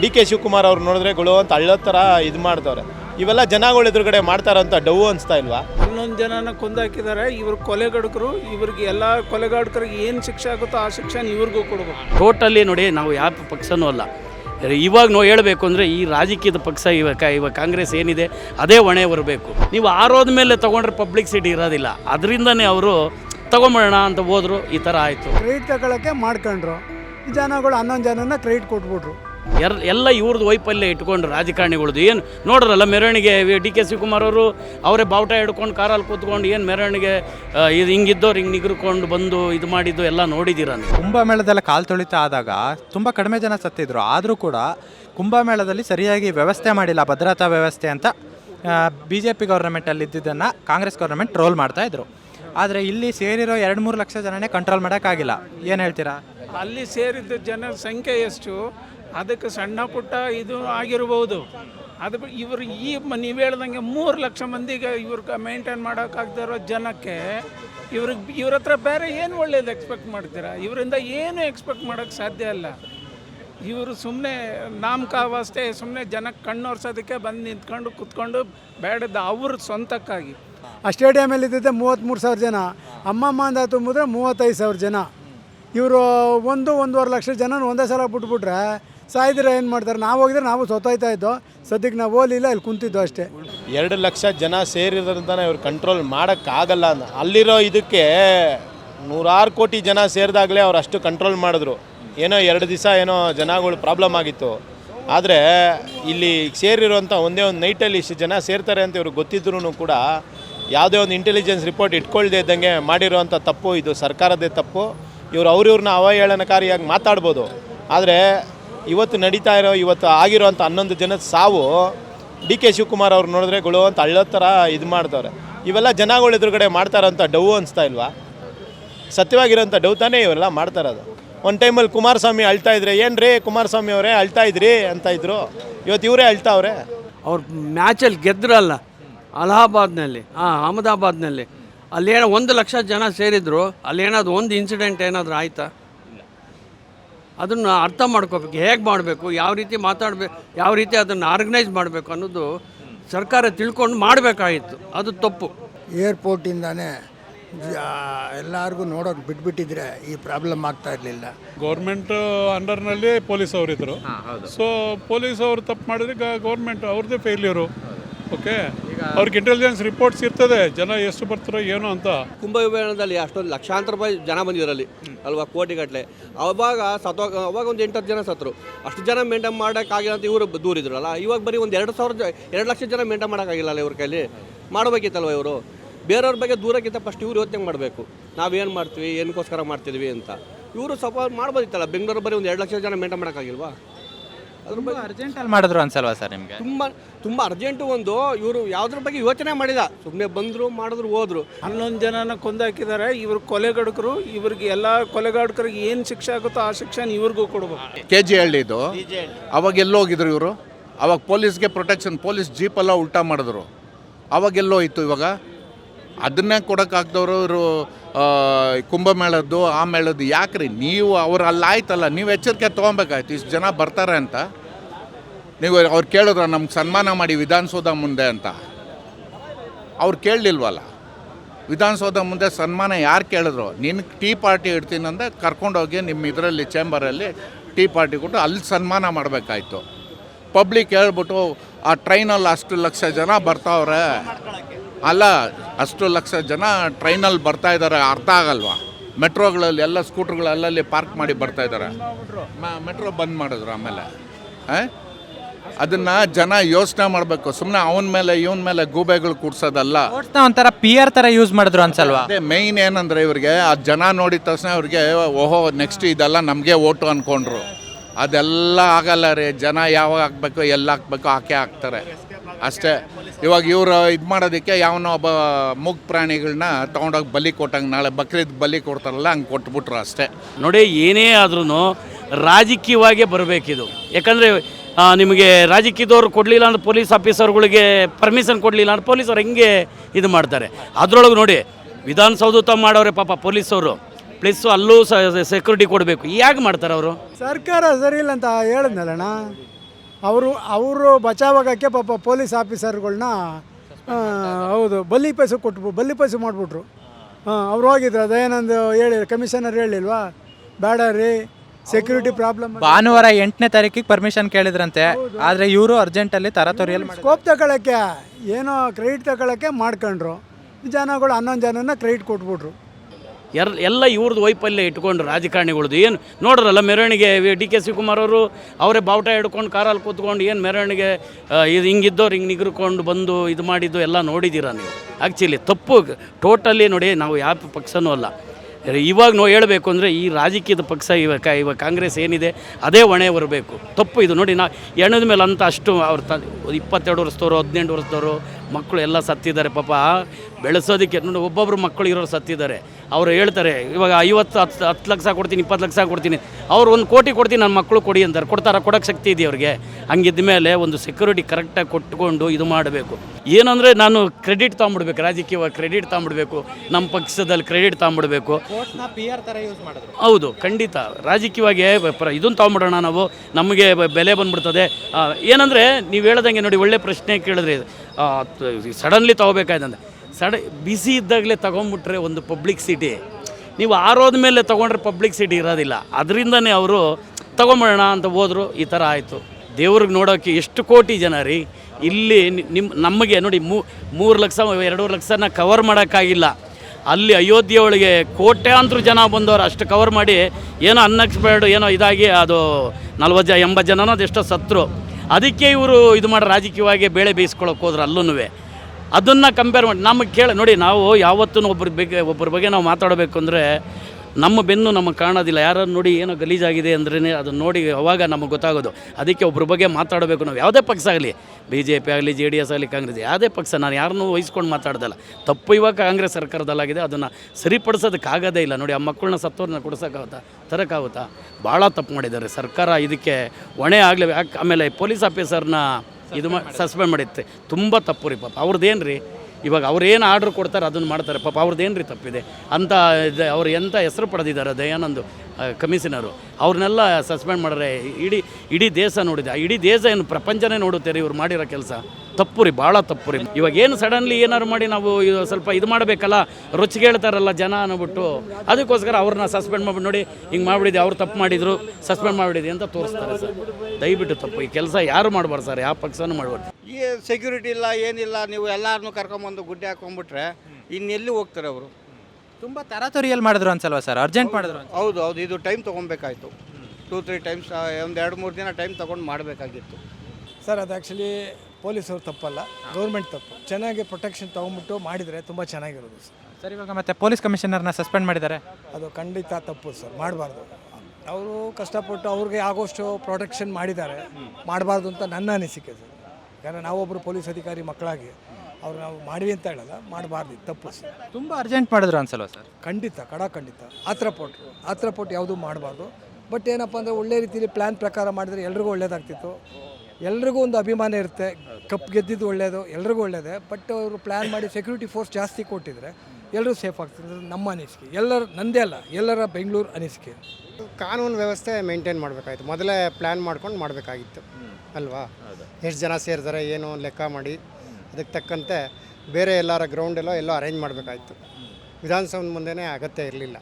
D K Shivakumar ಅವ್ರು ನೋಡಿದ್ರೆ ಗುಳು ಅಂತ ಅಳ್ಳೋ ಥರ ಇದು ಮಾಡ್ತವ್ರೆ. ಇವೆಲ್ಲ ಜನಗಳು ಎದುರುಗಡೆ ಮಾಡ್ತಾರಂತ ಡವ್ ಅನಿಸ್ತಾ ಇಲ್ವಾ? ಹನ್ನೊಂದು ಜನನ ಕೊಂದಾಕಿದ್ದಾರೆ. ಇವರು ಕೊಲೆಗಡಕರು ಇವ್ರಿಗೆ ಎಲ್ಲ ಕೊಲೆಗಾಡಕರಿಗೆ ಏನು ಶಿಕ್ಷೆ ಆಗುತ್ತೋ ಆ ಶಿಕ್ಷೆನ ಇವ್ರಿಗೂ ಕೊಡಬೇಕು. ಟೋಟಲಿ ನೋಡಿ ನಾವು ಯಾವ ಪಕ್ಷನೂ ಅಲ್ಲ. ಇವಾಗ ನಾವು ಹೇಳಬೇಕು ಅಂದರೆ ಈ ರಾಜಕೀಯದ ಪಕ್ಷ ಇವಾಗ ಇವಾಗ ಕಾಂಗ್ರೆಸ್ ಏನಿದೆ ಅದೇ ಹೊಣೆ ಬರಬೇಕು. ನೀವು ಆರೋದ ಮೇಲೆ ತೊಗೊಂಡ್ರೆ ಪಬ್ಲಿಸಿಟಿ ಇರೋದಿಲ್ಲ. ಅದರಿಂದನೇ ಅವರು ತಗೊಂಬೋಣ ಅಂತ ಹೋದ್ರು ಈ ಥರ ಆಯಿತು. ಕ್ರೆಡಿಟ್ ತಗೊಳ್ಳೋಕ್ಕೆ ಮಾಡ್ಕೊಂಡ್ರು. ಜನಗಳು ಹನ್ನೊಂದು ಜನನ ಕ್ರೆಡಿಟ್ ಕೊಟ್ಬಿಟ್ರು. ಎರ್ ಎಲ್ಲ ಇವ್ರದ್ದು ವೈಫಲ್ಯ ಇಟ್ಕೊಂಡು ರಾಜಕಾರಣಿಗಳದ್ದು ಏನು ನೋಡ್ರಲ್ಲ ಮೆರವಣಿಗೆ ಡಿ ಕೆ ಶಿವಕುಮಾರ್ ಅವರು ಅವರೇ ಬಾವುಟ ಹಿಡ್ಕೊಂಡು ಕಾರಲ್ಲಿ ಕೂತ್ಕೊಂಡು ಏನು ಮೆರವಣಿಗೆ ಇದು ಹಿಂಗಿದ್ದವ್ರು ಹಿಂಗೆ ನಿಗ್ರಕೊಂಡು ಬಂದು ಇದು ಮಾಡಿದ್ದು ಎಲ್ಲ ನೋಡಿದ್ದೀರ ಕುಂಭಮೇಳದಲ್ಲಿ ಕುಂಭಮೇಳದಲ್ಲ ಕಾಲು ತುಳಿತ ಆದಾಗ ತುಂಬ ಕಡಿಮೆ ಜನ ಸತ್ತಿದ್ರು. ಆದರೂ ಕೂಡ ಕುಂಭಮೇಳದಲ್ಲಿ ಸರಿಯಾಗಿ ವ್ಯವಸ್ಥೆ ಮಾಡಿಲ್ಲ ಭದ್ರತಾ ವ್ಯವಸ್ಥೆ ಅಂತ ಬಿ ಜೆ ಪಿ ಗೌರ್ಮೆಂಟಲ್ಲಿ ಇದ್ದಿದ್ದನ್ನು ಕಾಂಗ್ರೆಸ್ ಗೌರ್ಮೆಂಟ್ ಟ್ರೋಲ್ ಮಾಡ್ತಾ ಇದ್ರು. ಆದರೆ ಇಲ್ಲಿ ಸೇರಿರೋ ಎರಡು ಮೂರು ಲಕ್ಷ ಜನನೇ ಕಂಟ್ರೋಲ್ ಮಾಡೋಕ್ಕಾಗಿಲ್ಲ. ಏನು ಹೇಳ್ತೀರಾ? ಅಲ್ಲಿ ಸೇರಿದ್ದ ಜನರ ಸಂಖ್ಯೆ ಎಷ್ಟು? ಅದಕ್ಕೆ ಸಣ್ಣ ಪುಟ್ಟ ಇದು ಆಗಿರ್ಬೋದು. ಅದು ಇವರು ಈ ನೀವು ಹೇಳ್ದಂಗೆ ಮೂರು ಲಕ್ಷ ಮಂದಿಗೆ ಇವ್ರಿಗೆ ಮೇಂಟೈನ್ ಮಾಡೋಕ್ಕಾಗದಿರೋ ಜನಕ್ಕೆ ಇವ್ರಿಗೆ, ಇವ್ರ ಹತ್ರ ಬೇರೆ ಏನು ಒಳ್ಳೇದು ಎಕ್ಸ್ಪೆಕ್ಟ್ ಮಾಡ್ತೀರಾ? ಇವರಿಂದ ಏನು ಎಕ್ಸ್ಪೆಕ್ಟ್ ಮಾಡೋಕ್ಕೆ ಸಾಧ್ಯ ಇಲ್ಲ. ಇವರು ಸುಮ್ಮನೆ ನಾಮಕಾವಸ್ಥೆ ಸುಮ್ಮನೆ ಜನಕ್ಕೆ ಕಣ್ಣೊರ್ಸೋದಕ್ಕೆ ಬಂದು ನಿಂತ್ಕೊಂಡು ಕುತ್ಕೊಂಡು ಬೇಡದ ಅವ್ರ ಸ್ವಂತಕ್ಕಾಗಿ. ಆ ಸ್ಟೇಡಿಯಮಲ್ಲಿ ಇದ್ದಿದ್ದೆ ಮೂವತ್ತ್ಮೂರು ಸಾವಿರ ಜನ. ಅಮ್ಮಮ್ಮ ಅಂದ ತುಂಬಿದ್ರೆ ಮೂವತ್ತೈದು ಸಾವಿರ ಜನ. ಇವರು ಒಂದು, ಒಂದೂವರೆ ಲಕ್ಷ ಜನ ಒಂದೇ ಸಲ ಬಿಟ್ಬಿಟ್ರೆ ಸಾಯ್ದಿರ ಏನು ಮಾಡ್ತಾರೆ? ನಾವು ಹೋಗಿದ್ರೆ ನಾವು ಸೊತೋಯ್ತಾ ಇದ್ದೋ, ಸದ್ಯಕ್ಕೆ ನಾವು ಹೋಲಿಲ್ಲ ಇಲ್ಲಿ ಕುಂತಿದ್ದೋ ಅಷ್ಟೇ. ಎರಡು ಲಕ್ಷ ಜನ ಸೇರಿದ್ರಂತಾನೆ ಇವ್ರು ಕಂಟ್ರೋಲ್ ಮಾಡೋಕ್ಕಾಗಲ್ಲ ಅಂತ. ಅಲ್ಲಿರೋ ಇದಕ್ಕೆ ನೂರಾರು ಕೋಟಿ ಜನ ಸೇರಿದಾಗಲೇ ಅವ್ರು ಅಷ್ಟು ಕಂಟ್ರೋಲ್ ಮಾಡಿದ್ರು. ಏನೋ ಎರಡು ದಿವಸ ಏನೋ ಜನಗಳು ಪ್ರಾಬ್ಲಮ್ ಆಗಿತ್ತು. ಆದರೆ ಇಲ್ಲಿ ಸೇರಿರುವಂಥ ಒಂದೇ ಒಂದು ನೈಟಲ್ಲಿ ಇಷ್ಟು ಜನ ಸೇರ್ತಾರೆ ಅಂತ ಇವ್ರಿಗೆ ಗೊತ್ತಿದ್ರೂ ಕೂಡ ಯಾವುದೇ ಒಂದು ಇಂಟೆಲಿಜೆನ್ಸ್ ರಿಪೋರ್ಟ್ ಇಟ್ಕೊಳ್ದೇ ಇದ್ದಂಗೆ ಮಾಡಿರುವಂಥ ತಪ್ಪು. ಇದು ಸರ್ಕಾರದೇ ತಪ್ಪು. ಇವರು ಅವ್ರಿವ್ರನ್ನ ಅವಹೇಳನಕಾರಿಯಾಗಿ ಮಾತಾಡ್ಬೋದು. ಆದರೆ ಇವತ್ತು ನಡೀತಾ ಇರೋ, ಇವತ್ತು ಆಗಿರೋಂಥ ಹನ್ನೊಂದು ಜನದ ಸಾವು ಡಿ ಕೆ ಶಿವಕುಮಾರ್ ಅವ್ರು ನೋಡಿದ್ರೆ ಗುಳು ಅಂತ ಅಳ್ಳೋ ಥರ ಇದು ಮಾಡ್ತವ್ರೆ. ಇವೆಲ್ಲ ಜನಗಳು ಎದುರುಗಡೆ ಮಾಡ್ತಾರಂತ ಡವ್ ಅನಿಸ್ತಾ ಇಲ್ವಾ? ಸತ್ಯವಾಗಿರೋಂಥ ಡೌ ತಾನೇ ಇವೆಲ್ಲ ಮಾಡ್ತಾರೆ ಅದು. ಒಂದು ಟೈಮಲ್ಲಿ ಕುಮಾರಸ್ವಾಮಿ ಅಳ್ತಾ ಇದ್ರೆ ಏನು ರೀ ಕುಮಾರಸ್ವಾಮಿ ಅವರೇ, ಅಳ್ತಾ ಇದ್ರಿ? ಅಂತ ಇದ್ರು. ಇವತ್ತು ಇವರೇ ಅಳ್ತಾವ್ರೆ ಅವ್ರು. ಮ್ಯಾಚಲ್ಲಿ ಗೆದ್ರಲ್ಲ, ಅಲಹಾಬಾದ್ನಲ್ಲಿ ಹಾಂ ಅಹಮದಾಬಾದ್ನಲ್ಲಿ. ಅಲ್ಲೇನೋ ಒಂದು ಲಕ್ಷ ಜನ ಸೇರಿದ್ರು, ಅಲ್ಲೇನಾದ್ರು ಒಂದು ಇನ್ಸಿಡೆಂಟ್ ಏನಾದರೂ ಆಯ್ತಾ? ಅದನ್ನು ಅರ್ಥ ಮಾಡ್ಕೋಬೇಕು. ಹೇಗೆ ಮಾಡಬೇಕು ಯಾವ ರೀತಿ ಮಾತಾಡಬೇಕು ಯಾವ ರೀತಿ ಅದನ್ನು ಆರ್ಗನೈಸ್ ಮಾಡಬೇಕು ಅನ್ನೋದು ಸರ್ಕಾರ ತಿಳ್ಕೊಂಡು ಮಾಡಬೇಕಾಗಿತ್ತು ಅದು ತಪ್ಪು. ಏರ್ಪೋರ್ಟಿಂದಾನೇ ಎಲ್ಲರಿಗೂ ನೋಡೋಕೆ ಬಿಟ್ಬಿಟ್ಟಿದ್ರೆ ಈ ಪ್ರಾಬ್ಲಮ್ ಆಗ್ತಾ ಇರಲಿಲ್ಲ. ಗೌರ್ಮೆಂಟ್ ಅಂಡರ್ನಲ್ಲಿ ಪೊಲೀಸ್ ಅವರಿದ್ದರು ಸೊ ಪೊಲೀಸ್ ಅವರು ತಪ್ಪು ಮಾಡಿದ್ರೆ ಗೌರ್ಮೆಂಟ್ ಅವ್ರದ್ದೇ ಫೇಲ್ಯೂರು ಓಕೆ. ಅವ್ರಿಗೆ ಇಂಟೆಲಿಜೆನ್ಸ್ ರಿಪೋರ್ಟ್ಸ್ ಇರ್ತದೆ ಜನ ಎಷ್ಟು ಬರ್ತಾರೋ ಏನೋ ಅಂತ. ಕುಂಭಮೇಳದಲ್ಲಿ ಅಷ್ಟೊಂದು ಲಕ್ಷಾಂತರ ರೂಪಾಯಿ ಜನ ಬಂದಿದ್ರಲ್ಲಿ ಅಲ್ವಾ ಕೋಟಿಗಟ್ಟಲೆ. ಅವಾಗ ಸತ್ವಾಗ ಅವಾಗ ಒಂದು ಎಂಟತ್ತು ಜನ ಸತ್ರು ಅಷ್ಟು ಜನ ಮೇಂಟೈನ್ ಮಾಡೋಕ್ಕಾಗಿಲ್ಲ ಅಂತ ಇವರು ದೂರಿದ್ರಲ್ಲ ಇವಾಗ ಬರೀ ಒಂದು ಎರಡು ಸಾವಿರ ಎರಡು ಲಕ್ಷ ಜನ ಮೇಂಟೈನ್ ಮಾಡೋಕ್ಕಾಗಿಲ್ಲ ಇವ್ರ ಕೈಲಿ? ಮಾಡಬೇಕಿತ್ತಲ್ವ ಇವರು? ಬೇರೆಯವ್ರ ಬಗ್ಗೆ ದೂರಕ್ಕಿಂತ ಫಸ್ಟ್ ಇವ್ರು ಯೋಚನೆ ಮಾಡಬೇಕು. ನಾವೇನು ಮಾಡ್ತೀವಿ ಏನಕ್ಕೋಸ್ಕರ ಮಾಡ್ತಿದ್ವಿ ಅಂತ. ಇವರು ಸ್ವಲ್ಪ ಮಾಡ್ಬೋದಿತ್ತಲ್ಲ ಬೆಂಗಳೂರು ಬರೀ ಒಂದು ಎರಡು ಲಕ್ಷ ಜನ ಮೇಂಟೈನ್ ಮಾಡೋಕ್ಕಾಗಿಲ್ವಾ? ಅದ್ರ ಬಗ್ಗೆ ಅರ್ಜೆಂಟಲ್ಲಿ ಮಾಡಿದ್ರು ಅನ್ಸಲ್ವಾ ಸರ್ ನಿಮಗೆ? ತುಂಬ ತುಂಬ ಅರ್ಜೆಂಟು ಒಂದು. ಇವರು ಯಾವುದ್ರ ಬಗ್ಗೆ ಯೋಚನೆ ಮಾಡಿಲ್ಲ. ಸುಮ್ಮನೆ ಬಂದರು ಮಾಡಿದ್ರು ಹೋದ್ರು. ಹನ್ನೊಂದು ಜನನ ಕೊಂದಾಕಿದ್ದಾರೆ ಇವರು ಕೊಲೆಗಡಕರು ಇವ್ರಿಗೆ ಎಲ್ಲ ಕೊಲೆಗಾಡಕರಿಗೆ ಏನು ಶಿಕ್ಷೆ ಆಗುತ್ತೋ ಆ ಶಿಕ್ಷೆನ ಇವ್ರಿಗೂ ಕೊಡ್ಬೇಕು. ಕೆ ಜಿ ಹಳ್ಳಿದು ಅವಾಗ ಎಲ್ಲೋಗಿದ್ರು ಇವರು? ಅವಾಗ ಪೊಲೀಸ್ಗೆ ಪ್ರೊಟೆಕ್ಷನ್ ಪೊಲೀಸ್ ಜೀಪೆಲ್ಲ ಉಲ್ಟಾ ಮಾಡಿದ್ರು. ಅವಾಗ ಎಲ್ಲೋಯ್ತು ಇವಾಗ? ಅದನ್ನೇ ಕೊಡೋಕ್ಕಾಗ್ದವರು ಇವರು ಕುಂಭಮೇಳದ್ದು, ಆ ಮೇಳದ್ದು ರೀ ನೀವು ಅವ್ರು ಅಲ್ಲಿ ಆಯ್ತಲ್ಲ, ನೀವು ಎಚ್ಚರಿಕೆ ತೊಗೊಬೇಕಾಯ್ತು, ಇಷ್ಟು ಜನ ಬರ್ತಾರೆ ಅಂತ. ನೀವು ಅವ್ರು ಕೇಳಿದ್ರ, ನಮ್ಗೆ ಸನ್ಮಾನ ಮಾಡಿ ವಿಧಾನಸೌಧ ಮುಂದೆ ಅಂತ. ಅವ್ರು ಕೇಳಲಿಲ್ವಲ್ಲ. ವಿಧಾನಸೌಧ ಮುಂದೆ ಸನ್ಮಾನ ಯಾರು ಕೇಳಿದ್ರು? ನಿನ್ನ ಟೀ ಪಾರ್ಟಿ ಇಡ್ತೀನಿ ಅಂದರೆ ಕರ್ಕೊಂಡೋಗಿ ನಿಮ್ಮ ಇದರಲ್ಲಿ ಚೇಂಬರಲ್ಲಿ ಟೀ ಪಾರ್ಟಿ ಕೊಟ್ಟು ಅಲ್ಲಿ ಸನ್ಮಾನ ಮಾಡಬೇಕಾಯ್ತು. ಪಬ್ಲಿಕ್ ಹೇಳ್ಬಿಟ್ಟು, ಆ ಟ್ರೈನಲ್ಲಿ ಅಷ್ಟು ಲಕ್ಷ ಜನ ಬರ್ತಾವ್ರೆ. ಅಲ್ಲ ಅಷ್ಟು ಲಕ್ಷ ಜನ ಟ್ರೈನಲ್ಲಿ ಬರ್ತಾ ಇದ್ದಾರೆ ಅರ್ಥ ಆಗಲ್ವಾ? ಮೆಟ್ರೋಗಳಲ್ಲಿ ಎಲ್ಲ ಸ್ಕೂಟ್ರುಗಳು ಅಲ್ಲಲ್ಲಿ ಪಾರ್ಕ್ ಮಾಡಿ ಬರ್ತಾ ಇದ್ದಾರೆ. ಮೆಟ್ರೋ ಬಂದ್ ಮಾಡಿದ್ರು ಆಮೇಲೆ. ಅದನ್ನ ಅದನ್ನು ಜನ ಯೋಚನೆ ಮಾಡಬೇಕು. ಸುಮ್ಮನೆ ಅವನ ಮೇಲೆ ಇವನ ಮೇಲೆ ಗೂಬೆಗಳು ಕೂಡ್ಸೋದಲ್ಲ. ಒಂಥರ ಪಿ ಆರ್ ಥರ ಯೂಸ್ ಮಾಡಿದ್ರು ಅನ್ಸಲ್ವಾ? ಅದೇ ಮೇಯ್ನ್ ಏನಂದ್ರೆ ಇವ್ರಿಗೆ ಆ ಜನ ನೋಡಿದ ತಕ್ಷಣ ಅವ್ರಿಗೆ ಓಹೋ ನೆಕ್ಸ್ಟ್ ಇದೆಲ್ಲ ನಮಗೆ ಓಟು ಅಂದ್ಕೊಂಡ್ರು ಅದೆಲ್ಲ ಆಗಲ್ಲ ರೀ. ಜನ ಯಾವಾಗ ಹಾಕ್ಬೇಕು, ಎಲ್ಲ ಹಾಕ್ಬೇಕು ಹಾಕೇ ಹಾಕ್ತಾರೆ. ಅಷ್ಟೇ. ಇವಾಗ ಇವರು ಇದು ಮಾಡೋದಕ್ಕೆ ಯಾವನೋ ಒಬ್ಬ ಮೂಗ್ ಪ್ರಾಣಿಗಳನ್ನ ತೊಗೊಂಡೋಗಿ ಬಲಿ ಕೊಟ್ಟಂಗೆ ನಾಳೆ ಬಕ್ರೀದ್ ಬಲಿ ಕೊಡ್ತಾರಲ್ಲ, ಹಂಗೆ ಕೊಟ್ಬಿಟ್ರು ಅಷ್ಟೇ. ನೋಡಿ, ಏನೇ ಆದ್ರೂ ರಾಜಕೀಯವಾಗೇ ಬರಬೇಕಿದು. ಯಾಕಂದರೆ ನಿಮಗೆ ರಾಜಕೀಯದವ್ರು ಕೊಡಲಿಲ್ಲ ಅಂದ್ರೆ ಪೊಲೀಸ್ ಆಫೀಸರ್ಗಳಿಗೆ ಪರ್ಮಿಷನ್ ಕೊಡಲಿಲ್ಲ ಅಂದ್ರೆ ಪೊಲೀಸರು ಹೆಂಗೆ ಇದು ಮಾಡ್ತಾರೆ? ಅದರೊಳಗೆ ನೋಡಿ ವಿಧಾನಸೌಧ ಮಾಡೋರೆ ಪಾಪ ಪೊಲೀಸವರು. ಪ್ಲಸ್ ಅಲ್ಲೂ ಸೆಕ್ಯೂರಿಟಿ ಕೊಡಬೇಕು. ಯಾಕೆ ಮಾಡ್ತಾರೆ ಅವರು? ಸರ್ಕಾರ ಸರಿ ಇಲ್ಲ ಅಂತ ಹೇಳಿದ್ನಲ್ಲಣ್ಣ. ಅವರು ಅವರು ಬಚಾವಾಗಕ್ಕೆ ಪಾಪ ಪೊಲೀಸ್ ಆಫೀಸರ್ಗಳನ್ನ ಹೌದು ಬಲ್ಲಿ ಪೈಸು ಕೊಟ್ಬಿಟ್ಟು ಬಲ್ಲಿ ಪೈಸು ಮಾಡಿಬಿಟ್ರು. ಹಾಂ ಅವ್ರು ಹೋಗಿದ್ರು ಅದೇನೊಂದು ಹೇಳಿ ಕಮಿಷನರ್ ಹೇಳಿಲ್ವಾ? ಬೇಡ ರೀ ಸೆಕ್ಯೂರಿಟಿ ಪ್ರಾಬ್ಲಮ್ ಭಾನುವಾರ ಎಂಟನೇ ತಾರೀಕಿಗೆ ಪರ್ಮಿಷನ್ ಕೇಳಿದ್ರಂತೆ. ಆದರೆ ಇವರು ಅರ್ಜೆಂಟಲ್ಲಿ ತರ ತೊರೆಯಲ್ಲ ಸ್ಕೋಪ್ ತಗೊಳ್ಳೋಕ್ಕೆ ಏನೋ ಕ್ರೆಡಿಟ್ ತಗೊಳ್ಳೋಕ್ಕೆ ಮಾಡ್ಕೊಂಡ್ರು. ಜನಗಳು ಹನ್ನೊಂದು ಜನನ ಕ್ರೆಡಿಟ್ ಕೊಟ್ಬಿಟ್ರು. ಎರ್ ಎಲ್ಲ ಇವ್ರದ್ದು ವೈಫಲ್ಯ ಇಟ್ಕೊಂಡು ರಾಜಕಾರಣಿಗಳದ್ದು ಏನು ನೋಡ್ರಲ್ಲ ಮೆರವಣಿಗೆ ಡಿ ಕೆ ಶಿವಕುಮಾರ್ ಅವರು, ಅವರೇ ಬಾವುಟ ಹಿಡ್ಕೊಂಡು ಕಾರಲ್ಲಿ ಕೂತ್ಕೊಂಡು ಏನು ಮೆರವಣಿಗೆ ಇದು ಹಿಂಗಿದ್ದವ್ರು ಹಿಂಗೆ ನಿಗ್ರಕೊಂಡು ಬಂದು ಇದು ಮಾಡಿದ್ದು ಎಲ್ಲ ನೋಡಿದ್ದೀರಾ ನೀವು? ಆ್ಯಕ್ಚುಲಿ ತಪ್ಪು ಟೋಟಲಿ ನೋಡಿ ನಾವು ಯಾವ ಪಕ್ಷನೂ ಅಲ್ಲ. ಇವಾಗ ನಾವು ಹೇಳಬೇಕು ಅಂದರೆ ಈ ರಾಜಕೀಯದ ಪಕ್ಷ ಇವಾಗ ಇವಾಗ ಕಾಂಗ್ರೆಸ್ ಏನಿದೆ ಅದೇ ಹೊಣೆ ಬರಬೇಕು. ತಪ್ಪು ಇದು ನೋಡಿ ನಾ ಎಣ್ಣದ ಮೇಲೆ ಅಂತ ಅಷ್ಟು ಅವ್ರ ತ ಇಪ್ಪತ್ತೆರಡು ವರ್ಷದವರು, ಹದಿನೆಂಟು ವರ್ಷದವರು ಮಕ್ಕಳು ಎಲ್ಲ ಸತ್ತಿದ್ದಾರೆ ಪಾಪ. ಬೆಳೆಸೋದಕ್ಕೆ ನೋಡಿ ಒಬ್ಬೊಬ್ಬರು ಮಕ್ಕಳು ಇರೋರು ಸತ್ತಿದ್ದಾರೆ. ಅವರು ಹೇಳ್ತಾರೆ ಇವಾಗ ಐವತ್ತು ಹತ್ತು ಹತ್ತು ಲಕ್ಷ ಕೊಡ್ತೀನಿ ಇಪ್ಪತ್ತು ಲಕ್ಷ ಕೊಡ್ತೀನಿ. ಅವ್ರು ಒಂದು ಕೋಟಿ ಕೊಡ್ತೀನಿ ನನ್ನ ಮಕ್ಕಳು ಕೊಡಿ ಅಂತಾರೆ. ಕೊಡ್ತಾರೆ? ಕೊಡೋಕ್ಕೆ ಶಕ್ತಿ ಇದೆ ಅವ್ರಿಗೆ? ಹಂಗಿದ್ದ ಮೇಲೆ ಒಂದು ಸೆಕ್ಯೂರಿಟಿ ಕರೆಕ್ಟಾಗಿ ಕೊಟ್ಕೊಂಡು ಇದು ಮಾಡಬೇಕು. ಏನಂದರೆ ನಾನು ಕ್ರೆಡಿಟ್ ತೊಗೊಂಬಿಡ್ಬೇಕು ರಾಜಕೀಯವಾಗಿ ಕ್ರೆಡಿಟ್ ತೊಗೊಂಬಿಡ್ಬೇಕು ನಮ್ಮ ಪಕ್ಷದಲ್ಲಿ ಕ್ರೆಡಿಟ್ ತೊಗೊಂಬಿಡ್ಬೇಕು. ಹೌದು ಖಂಡಿತ. ರಾಜಕೀಯವಾಗಿ ಇದನ್ನು ತೊಗೊಂಬಿಡೋಣ ನಾವು. ನಮಗೆ ಬೆಲೆ ಬಂದ್ಬಿಡ್ತದೆ. ಏನಂದರೆ ನೀವು ಹೇಳ್ದಂಗೆ ನೋಡಿ ಒಳ್ಳೆ ಪ್ರಶ್ನೆ ಕೇಳಿದ್ರಿ ಸಡನ್ಲಿ ತೊಗೋಬೇಕಾಯ್ತಂದ್ರೆ ಸಡ ಬಿಸಿ ಇದ್ದಾಗಲೇ ತೊಗೊಂಬಿಟ್ರೆ ಒಂದು ಪಬ್ಲಿಕ್ ಸಿಟಿ ನೀವು ಆರೋದ ಮೇಲೆ ತೊಗೊಂಡ್ರೆ ಪಬ್ಲಿಕ್ ಸಿಟಿ ಇರೋದಿಲ್ಲ. ಅದರಿಂದನೇ ಅವರು ತೊಗೊಂಬಿಡೋಣ ಅಂತ ಹೋದರು, ಈ ಥರ ಆಯಿತು. ದೇವ್ರಿಗೆ ನೋಡೋಕ್ಕೆ ಎಷ್ಟು ಕೋಟಿ ಜನ ರೀ. ಇಲ್ಲಿ ನಿಮ್ಮ ನಮಗೆ ನೋಡಿ ಮೂರು ಲಕ್ಷ, ಎರಡೂವರೆ ಲಕ್ಷನ ಕವರ್ ಮಾಡೋಕ್ಕಾಗಿಲ್ಲ. ಅಲ್ಲಿ ಅಯೋಧ್ಯೆ ಒಳಗೆ ಕೋಟ್ಯಾಂತರ ಜನ ಬಂದವರು ಅಷ್ಟು ಕವರ್ ಮಾಡಿ ಏನೋ ಅನ್ಎಕ್ಸ್ಪೈರ್ಡ್ ಏನೋ ಇದಾಗಿ ಅದು ನಲ್ವತ್ತು ಜ, ಎಂಬತ್ತು ಜನನೋ ಅದೆಷ್ಟೋ ಸತ್ರು. ಅದಕ್ಕೆ ಇವರು ಇದು ಮಾಡಿ ರಾಜಕೀಯವಾಗಿ ಬೇಳೆ ಬೇಯಿಸ್ಕೊಳಕ್ಕೆ ಹೋದ್ರು ಅಲ್ಲೂ ಅದನ್ನು ಕಂಪೇರ್ ಮಾಡಿ ನಮಗೆ ಕೇಳಿ, ನೋಡಿ, ನಾವು ಯಾವತ್ತೂ ಒಬ್ಬರ ಬಗ್ಗೆ ಒಬ್ಬರ ಬಗ್ಗೆ ನಾವು ಮಾತಾಡಬೇಕು ಅಂದರೆ, ನಮ್ಮ ಬೆನ್ನು ನಮಗೆ ಕಾಣೋದಿಲ್ಲ. ಯಾರನ್ನು ನೋಡಿ ಏನೋ ಗಲೀಜಾಗಿದೆ ಅಂದ್ರೇ ಅದನ್ನು ನೋಡಿ ಅವಾಗ ನಮಗೆ ಗೊತ್ತಾಗೋದು. ಅದಕ್ಕೆ ಒಬ್ಬರ ಬಗ್ಗೆ ಮಾತಾಡಬೇಕು ನಾವು. ಯಾವುದೇ ಪಕ್ಷ ಆಗಲಿ ಬಿ ಜೆ ಪಿ ಆಗಲಿ, ಜೆ ಡಿ ಎಸ್ ಆಗಲಿ, ಕಾಂಗ್ರೆಸ್, ಯಾವುದೇ ಪಕ್ಷ, ನಾನು ಯಾರನ್ನೂ ವಹಿಸ್ಕೊಂಡು ಮಾತಾಡ್ದಲ್ಲ. ತಪ್ಪು ಇವಾಗ ಕಾಂಗ್ರೆಸ್ ಸರ್ಕಾರದಲ್ಲಾಗಿದೆ, ಅದನ್ನು ಸರಿಪಡಿಸೋದಕ್ಕಾಗೋದೇ ಇಲ್ಲ. ನೋಡಿ, ಆ ಮಕ್ಕಳನ್ನ ಸತ್ತೋರನ್ನ ಕೊಡ್ಸೋಕ್ಕಾಗುತ್ತಾ ತರೋಕ್ಕಾಗುತ್ತಾ? ಭಾಳ ತಪ್ಪು ಮಾಡಿದ್ದಾರೆ. ಸರ್ಕಾರ ಇದಕ್ಕೆ ಹೊಣೆ ಆಗಲಿ ಆಮೇಲೆ ಪೊಲೀಸ್ ಆಫೀಸರ್ನ ಇದು ಮಾ ಸಸ್ಪೆಂಡ್ ಮಾಡಿತ್ತೆ. ತುಂಬ ತಪ್ಪು ರೀ ಪಾಪ. ಅವ್ರದ್ದೇನು ರೀ ಇವಾಗ ಅವ್ರೇನು ಏನು ಆರ್ಡ್ರ್ ಕೊಡ್ತಾರೆ ಅದನ್ನು ಮಾಡ್ತಾರೆ. ಪಾಪ ಅವ್ರದ್ದೇನು ರೀ ತಪ್ಪಿದೆ? ಅಂತ ಅವ್ರು ಎಂಥ ಹೆಸರು ಪಡೆದಿದ್ದಾರೆ? ದಯಾನಂದು. ಕಮಿಷನರು. ಅವ್ರನ್ನೆಲ್ಲ ಸಸ್ಪೆಂಡ್ ಮಾಡಿದ್ರೆ ಇಡೀ ಇಡೀ ದೇಶ ನೋಡಿದೆ. ಆ, ಇಡೀ ದೇಶ ಏನು ಪ್ರಪಂಚನೇ ನೋಡುತ್ತೆ ರೀ ಇವ್ರು ಮಾಡಿರೋ ಕೆಲಸ. ತಪ್ಪು ರೀ, ಭಾಳ ತಪ್ಪು ರೀ. ಇವಾಗ ಏನು ಸಡನ್ಲಿ ಏನಾರು ಮಾಡಿ ನಾವು ಇದು ಸ್ವಲ್ಪ ಇದು ಮಾಡಬೇಕಲ್ಲ ರುಚಿ ಹೇಳ್ತಾರಲ್ಲ ಜನ ಅನ್ಬಿಟ್ಟು ಅದಕ್ಕೋಸ್ಕರ ಅವ್ರನ್ನ ಸಸ್ಪೆಂಡ್ ಮಾಡ್ಬಿಟ್ಟು ನೋಡಿ, ಹಿಂಗೆ ಮಾಡಿಬಿಡಿದೆ ಅವ್ರು ತಪ್ಪು ಮಾಡಿದ್ರು ಸಸ್ಪೆಂಡ್ ಮಾಡಿಬಿಡಿದೆ ಅಂತ ತೋರಿಸ್ತಾರೆ ಸರ್. ದಯವಿಟ್ಟು ತಪ್ಪು, ಈ ಕೆಲಸ ಯಾರು ಮಾಡಬಾರ್ದು ಸರ್, ಯಾವ ಪಕ್ಷನೂ ಮಾಡ್ಬಾರ್ದು. ಈ ಸೆಕ್ಯೂರಿಟಿ ಇಲ್ಲ, ಏನಿಲ್ಲ, ನೀವು ಎಲ್ಲರನ್ನೂ ಕರ್ಕೊಂಬಂದು ಗುಡ್ಡೆ ಹಾಕೊಂಡ್ಬಿಟ್ರೆ, ಇನ್ನೆಲ್ಲಿ ಹೋಗ್ತಾರೆ ಅವರು? ತುಂಬ ತರಾತುರಿಯಲ್ಲಿ ಮಾಡಿದ್ರು ಅನ್ಸಲ್ವಾ ಸರ್? ಅರ್ಜೆಂಟ್ ಮಾಡಿದ್ರು? ಹೌದು ಹೌದು. ಇದು ಟೈಮ್ ತೊಗೊಬೇಕಾಯ್ತು ಟೂ ತ್ರೀ ಟೈಮ್ಸ್ ಒಂದು ಎರಡು ಮೂರು ದಿನ ಟೈಮ್ ತೊಗೊಂಡು ಮಾಡಬೇಕಾಗಿತ್ತು. ಸರ್ ಅದು ಆ್ಯಕ್ಚುಲಿ ಪೊಲೀಸವ್ರು ತಪ್ಪಲ್ಲ ಗೌರ್ಮೆಂಟ್ ತಪ್ಪು. ಚೆನ್ನಾಗಿ ಪ್ರೊಟೆಕ್ಷನ್ ತೊಗೊಂಬಿಟ್ಟು ಮಾಡಿದರೆ ತುಂಬ ಚೆನ್ನಾಗಿರೋದು ಸರ್. ಸರ್ ಇವಾಗ ಮತ್ತೆ ಪೊಲೀಸ್ ಕಮಿಷನರ್ನ ಸಸ್ಪೆಂಡ್ ಮಾಡಿದ್ದಾರೆ. ಅದು ಖಂಡಿತ ತಪ್ಪು ಸರ್ ಮಾಡಬಾರ್ದು. ಅವರು ಕಷ್ಟಪಟ್ಟು ಅವ್ರಿಗೆ ಆಗೋಷ್ಟು ಪ್ರೊಟೆಕ್ಷನ್ ಮಾಡಿದ್ದಾರೆ. ಮಾಡಬಾರ್ದು ಅಂತ ನನ್ನ ಅನಿಸಿಕೆ ಸರ್. ಯಾಕಂದರೆ ನಾವೊಬ್ಬರು ಪೊಲೀಸ್ ಅಧಿಕಾರಿ ಮಕ್ಕಳಾಗಿ ಅವ್ರು ನಾವು ಮಾಡಿವಿ ಅಂತ ಹೇಳಲ್ಲ ಮಾಡಬಾರ್ದು ತಪ್ಪು ಸರ್. ತುಂಬ ಅರ್ಜೆಂಟ್ ಮಾಡಿದ್ರು ಅನ್ಸಲ್ವಾ ಸರ್? ಖಂಡಿತ ಕಡ ಖಂಡಿತ ಆತ್ರ ಪಟ್ರು ಆತ್ರ ಪೊಟ್ಟು ಯಾವುದೂ ಮಾಡಬಾರ್ದು. ಬಟ್ ಏನಪ್ಪ ಅಂದರೆ ಒಳ್ಳೆ ರೀತಿಯಲ್ಲಿ ಪ್ಲ್ಯಾನ್ ಪ್ರಕಾರ ಮಾಡಿದರೆ ಎಲ್ರಿಗೂ ಒಳ್ಳೇದಾಗ್ತಿತ್ತು. ಎಲ್ರಿಗೂ ಒಂದು ಅಭಿಮಾನ ಇರುತ್ತೆ ಕಪ್ ಗೆದ್ದಿದ್ದು ಒಳ್ಳೆಯದು ಎಲ್ರಿಗೂ ಒಳ್ಳೆಯದೇ ಬಟ್ ಅವರು ಪ್ಲ್ಯಾನ್ ಮಾಡಿ ಸೆಕ್ಯೂರಿಟಿ ಫೋರ್ಸ್ ಜಾಸ್ತಿ ಕೊಟ್ಟಿದ್ರೆ ಎಲ್ಲರೂ ಸೇಫ್ ಆಗ್ತಿದ್ರು. ನಮ್ಮ ಅನಿಸಿಕೆ. ಎಲ್ಲರ ನಂದೇ ಅಲ್ಲ ಎಲ್ಲರ ಬೆಂಗಳೂರು ಅನಿಸಿಕೆ. ಕಾನೂನು ವ್ಯವಸ್ಥೆ ಮೇಂಟೈನ್ ಮಾಡಬೇಕಾಯ್ತು. ಮೊದಲೇ ಪ್ಲ್ಯಾನ್ ಮಾಡ್ಕೊಂಡು ಮಾಡಬೇಕಾಗಿತ್ತು. ಅಲ್ವಾ? ಎಷ್ಟು ಜನ ಸೇರ್ತಾರೆ ಏನು ಲೆಕ್ಕ ಮಾಡಿ. ಅದಕ್ಕೆ ತಕ್ಕಂತೆ ಬೇರೆ ಎಲ್ಲರ ಗ್ರೌಂಡ್ ಎಲ್ಲೋ ಎಲ್ಲೋ ಅರೇಂಜ್ ಮಾಡಬೇಕಾಯ್ತು. ವಿಧಾನಸೌಧ ಮುಂದೆನೇ ಅಗತ್ಯ ಇರಲಿಲ್ಲ.